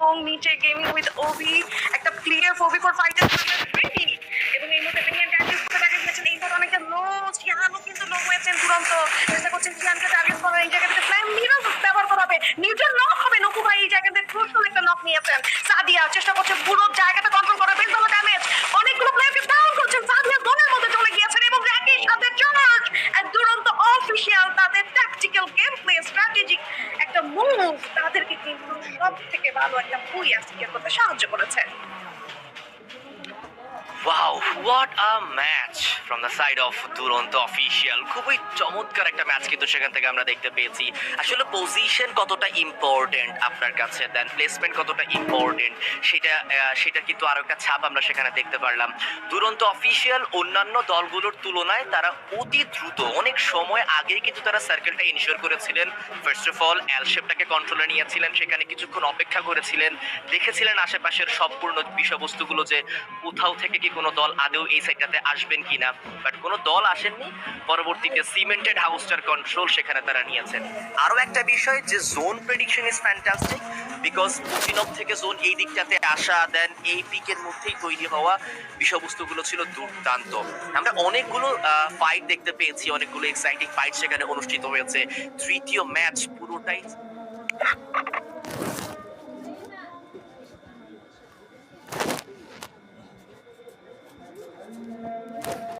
Coming with ওভি, একটা clear ফোবি ফর ফাইটার রেডি এবং এই মুহূর্তে তিনি টার্গেট করতে টার্গেট করছেন এই করা চেষ্টা করছে পুরো মুভ তাদেরকে কিন্তু সব থেকে ভালো একটা বই আজকে করতে সাহায্য করেছে। Wow what a match from the side of Duronto official খুবই চমৎকার একটা ম্যাচ কিন্তু সেখান থেকে আমরা দেখতে পেয়েছি। আসলে পজিশন কতটা ইম্পর্টেন্ট আপনার কাছে? দেন প্লেসমেন্ট কতটা ইম্পর্টেন্ট সেটা সেটা কিন্তু আরও একটা ছাপ আমরা সেখানে দেখতে পারলাম। দুরন্ত অফিসিয়াল অন্যান্য দলগুলোর তুলনায় তারা অতি দ্রুত, অনেক সময় আগেই কিন্তু তারা সার্কেলটা ইনশিওর করেছিলেন। ফার্স্ট অফ অল অ্যালশেপটাকে কন্ট্রোলে নিয়েছিলেন, সেখানে কিছুক্ষণ অপেক্ষা করেছিলেন। দেখেছিলেন আশেপাশের সম্পূর্ণ বিষয়বস্তুগুলো যে কোথাও থেকে কি কোনো দল আদেও এই সাইডটাতে আসবেন কিনা। বাট কোনো দল আসেননি, পরবর্তীতে সিমেন্টেড হাউসটার কন্ট্রোল সেখানে তারা নিয়েছেন। আরও একটা বিষয় যে zone prediction is fantastic because পুচিনব থেকে জোন এই দিকটাতে আসা দেন এই পিকের মধ্যেই তৈরি হওয়া বিষয়বস্তুগুলো ছিল দুর্দান্ত। আমরা অনেকগুলো ফাইট দেখতে পেয়েছি, অনেকগুলো এক্সাইটিং ফাইট সেখানে অনুষ্ঠিত হয়েছে। তৃতীয় ম্যাচ পুরোটাই